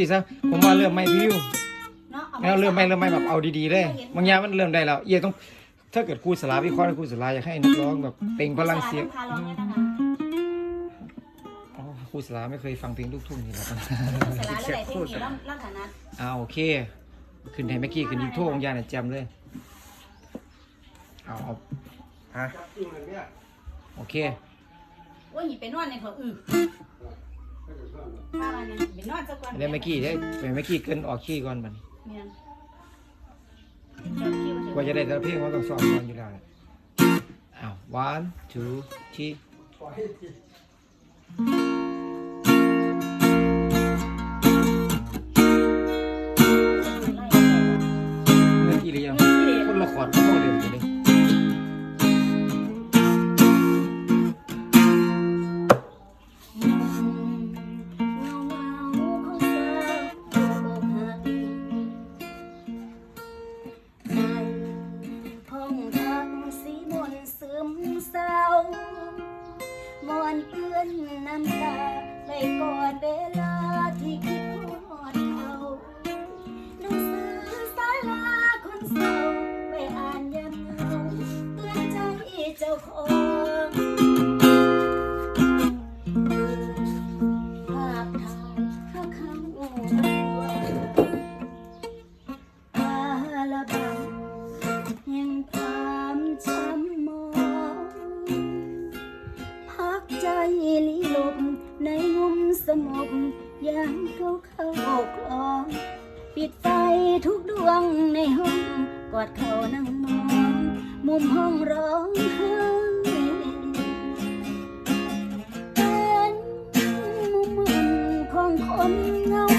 เอาสิซะผมว่าเริ่มไม่พิวเนาะแล้วเริ่มไม่เริ่มไม่แบบเอาดีๆเลยบางอย่างมันเริ่มได้แล้วเอียต้องถ้าเกิดครูสลาวิเคราะห์ครูสลาอยากให้นักร้องแบบเปล่งพลังเสียงพาร้องได้นะคะอ๋อครูสลาไม่เคยฟังเพลงลูกทุ่งนี่หรอกสาระอะไรเพลงนี้ร่างร่างฐานะอ่าโอเค ขึ้นให้เมื่อกี้ขึ้นยิงโทษของยาเนี่ยจำเลยเอาเอาฮะโอเคว่าหยิบไปนอนในเขาอือ มาอะไรเนี่ยไปนอนสักวันเดี๋ยวเมื่อกี้เดี๋ยวเมื่อกี้เกินออกขี้ก่อนมันเนี่ยกว่าจะได้แต่ละเพลงมันต้องสอนก่อนอยู่แล้วแหละอ้าว one two three ได้ ค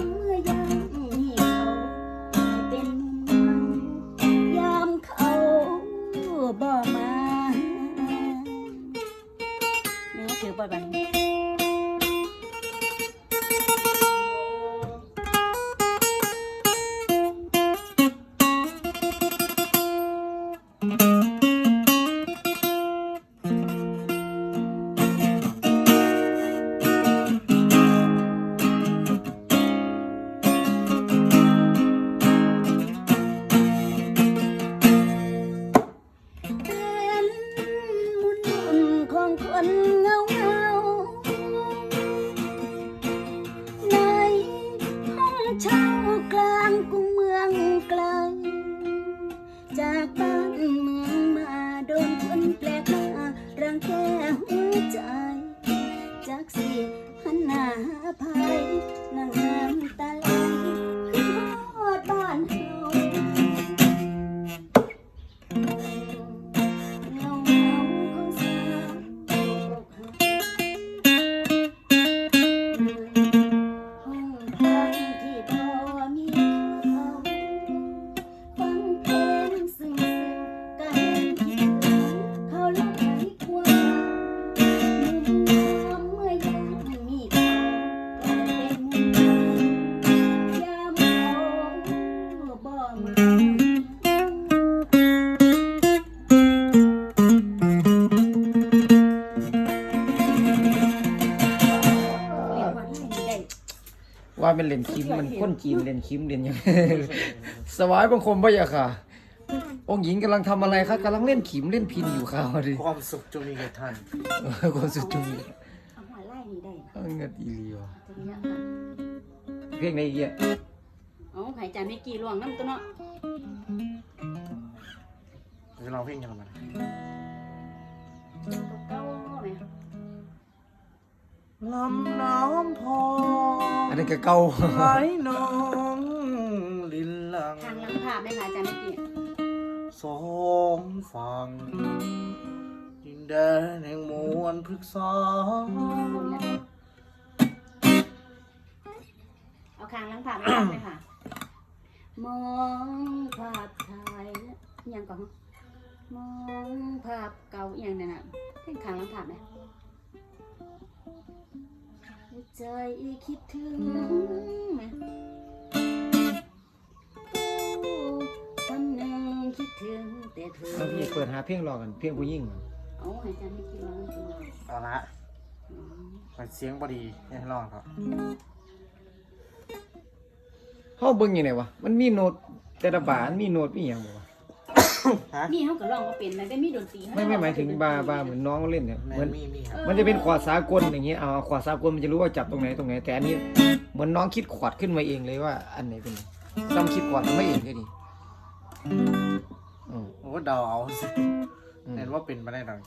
มมีเขากลาเนมุมายามเขาบ่มาแม่ถือบ่บัดนี้เป็น เป็นเล่นคิมมันคนจีนเล่นคิมเล่นยัง สวายบังคมพะยะค่ะ องค์หญิงกำลังทำอะไรคะกำลังเล่นขิมเล่นพินอยู่ค่ะดิความสุขจงมีแก่ท่านคนสุดจุงเอาหัวไล่นี่ได้นะเอาเงินอีเลียวตรงเนี้ยค่ะเพลงในอีกอะเอาหายใจไม่กี่หลวงน้ำตัวเนาะจะร้องเพลงยังไง ลำน้ำพออันนี้ก็เก่าไหลนองลินลัง ทางหลังภาพไหมคะอาจารย์เมื่อกี้สองฝั่งดินแดนแห่งมวลพฤกษาเอาคางหลังภาพไหมคะไหมคะมองภาพถ่ายแล้วอิหยังก่อนมองภาพเก่าอหย่างนั้นน่ะเพ่งคางหลังภาพไหมหัว ใจคิดถึงไหมคำหนึ่งคิดถึงแต่เธอแล้วพี่เปิดหาเพลงรอกันเพลงผู้หญิงก่อนเอาให้อาจารย์ไม่กินร้องกินร้องเอาละอืมไปเสียงบดีให้ลองครับเฮาเบิ่งยังไงวะ มันมีโน้ตแต่ละบาทมีโน้ตมีหยังบ่วะ ฮะมีเขาก็ร้องว่าเป็นนะแต่มีดนตรีไม่ไม่หมายถึงบาบาเหมือนน้องเล่นเนี่ยแมเหมือนนมีมีครับมันจะเป็นขวดสากลอย่างเงี้ยเอาขวดสากลมันจะรู้ว่าจับตรงไหนตรงไหนแต่อันนี้เหมือนน้องคิดขวดขึ้นมาเองเลยว่า อันไหนเป็นไหนซ้ำคิดขวดมันไม่เองก็ดีอืมโอ้เดาเอาสิอืมเห็นว่าเป็นมาได้หรอก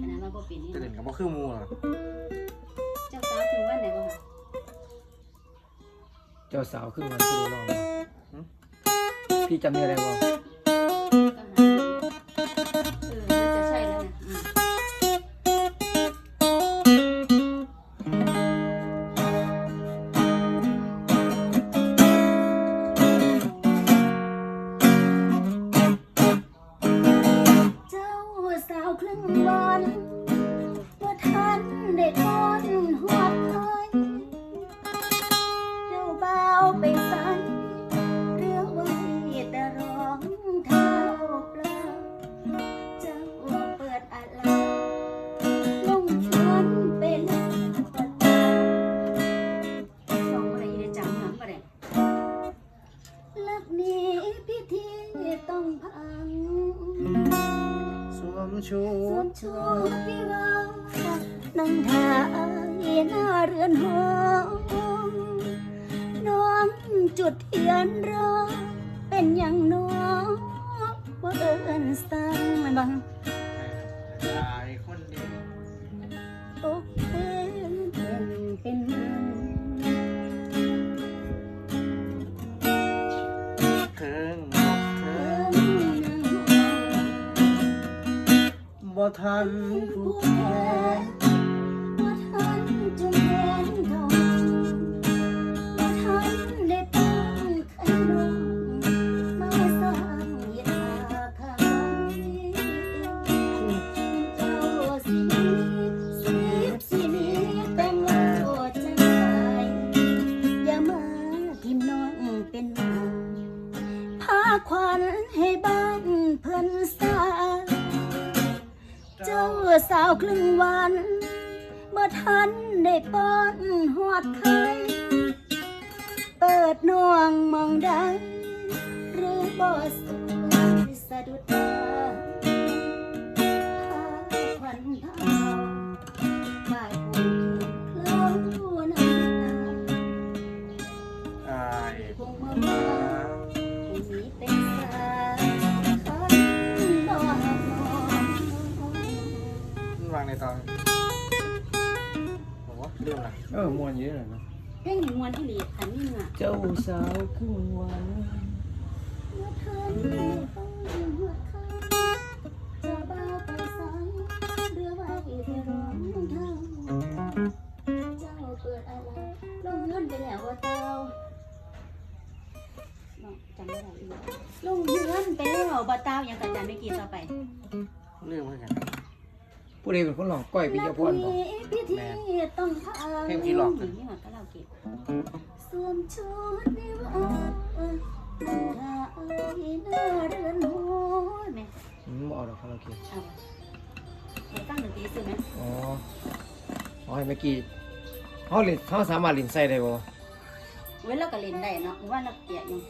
ขนาดเราก็เป็นนี่จะเล่นกับว่าคือหมูหรอกเจ้าสาวถึงวันไหนบ่คะเจ้าสาวขึ้นมาพี่ได้ลองมา พี่จำได้อะไรบ่ พังสวมชูสวมชุดวิวานั่งท่าอีหน้าเรือนหอน้องจุดเทียนรอเป็นอย่างน้องว่าเอินสั่งมันบัง ทันผู้ผู้แพ้แาวครึ่งวัน เมื่อทันได้ป้อนหอดไข่เปิดน่วงมองได้ สายเรือไว้ที่ร้องเท้าเจ้าเปิดอะไรลงเงินไปแล้วว่าเจ้าน้องจำไม่ได้อีกลงเงินไปแล้วบ่เต้ายังกับจำไม่กี่ต่อไปเรื่องเพื่อนกันผู้ใดเป็นคนหลอกก้อยปิยพรบ่พิธีต้องพาเพลงพี่หลอกนี่หว่าก็เราเก็บส วมชุดวิวานั่งท่าไอ้หน้าเรือนหัวแม่อืมบ่เอาดอกคาราโอเกะเอาไปตั้งดนตรีซื้อไหมอ๋ออ๋อเมื่อกี้เฮาเล่นเฮาสามารถเล่นใส่ได้บ่เว้นเราก็เล่นได้เนาะว่าเราเกลียดอยู่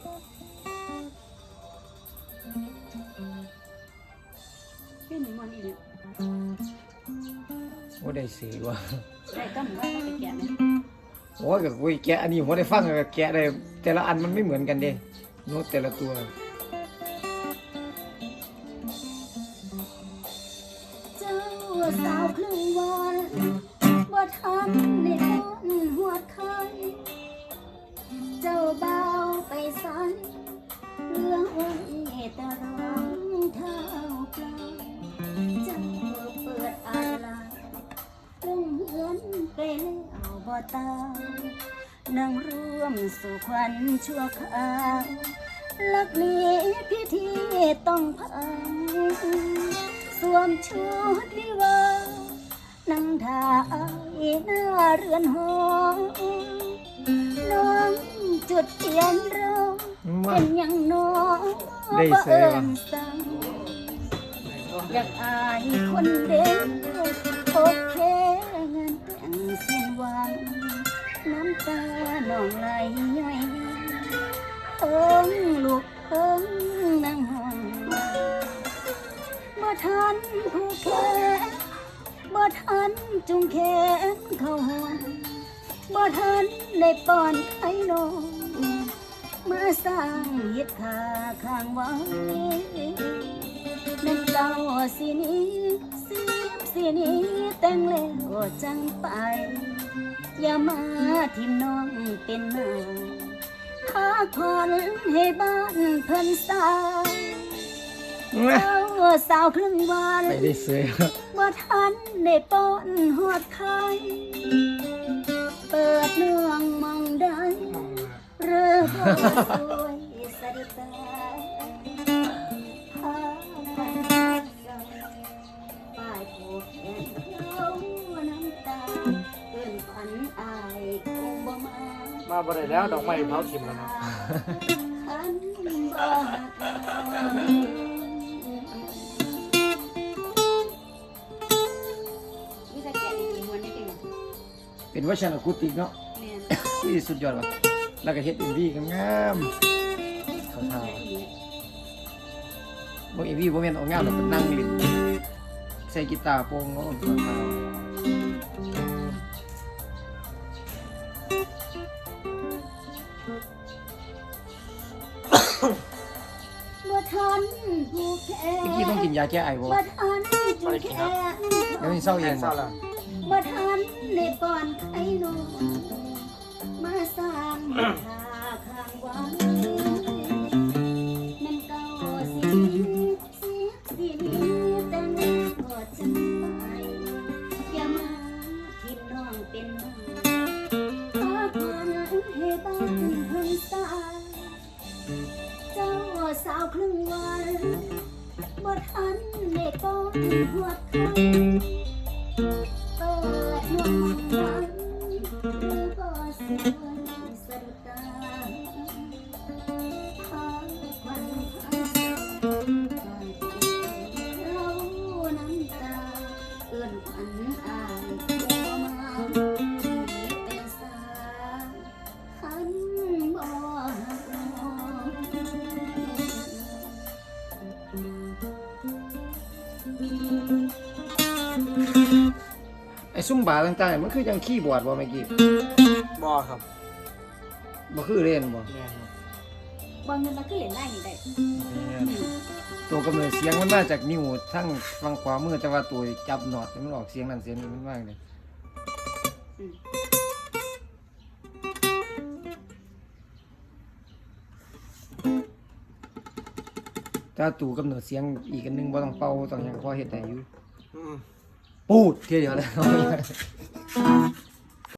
เล่นมันอีกแล้วบ่ได้สิว่าได้ก็เหมือนว่าเราไปแกะไหม โอ้ยก็คุยแกะอันนี้ผมได้ฟังก็แกะได้แต่ละอันมันไม่เหมือนกันเด้โน้ตแต่ละตัวเจ้าสาวครึ่งวันทันในคนหัวไข่เจ้าเบาไปใส่เหลือไว้แต่รอ ตานั่งร่วมสู่ควันชั่วคราวลักนี้พิธีต้องพังสวมชุดวิวานั่งท่าอายหน้าเรือนหอน้องจุดเทียนเราเป็นอย่างน้องได้เสยว่ะสั่งอยากอายคนเด็กโอ ส้นหวัง น้ำตาหนองไหลย่อยเอิงลูกเอิงนั่งห้องบ่ทันผู้แค่บ่ทันจุงแขนเข้าห้องบ่ทันได้ป้อนไข่นมมาสร้างเฮ็ดคาข้างไว้ นั่นเก่าสิหนี้สิบสิหนี้แต่งแล้วจังไป อย่ามาทิมน้องเป็นนางพาควันให้บ้านเพิ่นสร้างมาเจ้าสาวครึ่งวันไปได้เสยบ่ทันได้ป้อนหอดไข่เปิดเนื่องมองได้เรือบ่สวยสะดุดตา มาบ่ได้แล้วดอกไม้เผาทิ่มแล้วเนาะคันบ่หักนี่จะแกะอีกมวนได้เป็นไงเป็นวัชนกุติกเนาะแม่นอุ้ยสุดยอดว่ะแล้วก็เฮ็ดเอ็มวีงามๆเขาท่าว่ะบ่เอ็มวีบ่แม่นออกงามแล้วเป็นนั่งเล่นใส่กีตาร์โปร่งเนาะเขาท่า นผู้แค่เมื่อกี้ต้องกินยาแก้ไอบ่บ่ทันจุแค่เดี๋ยวมันเศร้าเองเศร้าบ่แล้วบ่ทันในป้อนไข่นมมาสร้างหาข้างวันนั่นเก่าสิสิ บาต่างๆ มันคือจังคีย์บอร์ดบ่เมื่อกี้บ่ครับบ่คือเล่นบ่แม่นครับบางเงินมันก็เหรียญได้นี่ได้แม่นตัวกำเนิดเสียงมันมาจากนิ้วทั้งฝั่งขวามือแต่ว่าตัวจับหนอดมันออกเสียงนั่นเสียงนี้มันมากเลยอืมถ้าตัวกำเนิดเสียงอีกอันหนึงบ่ต้องเป่าต้องหยังพอเฮ็ดได้อยู่อืม 哦，跌下来了。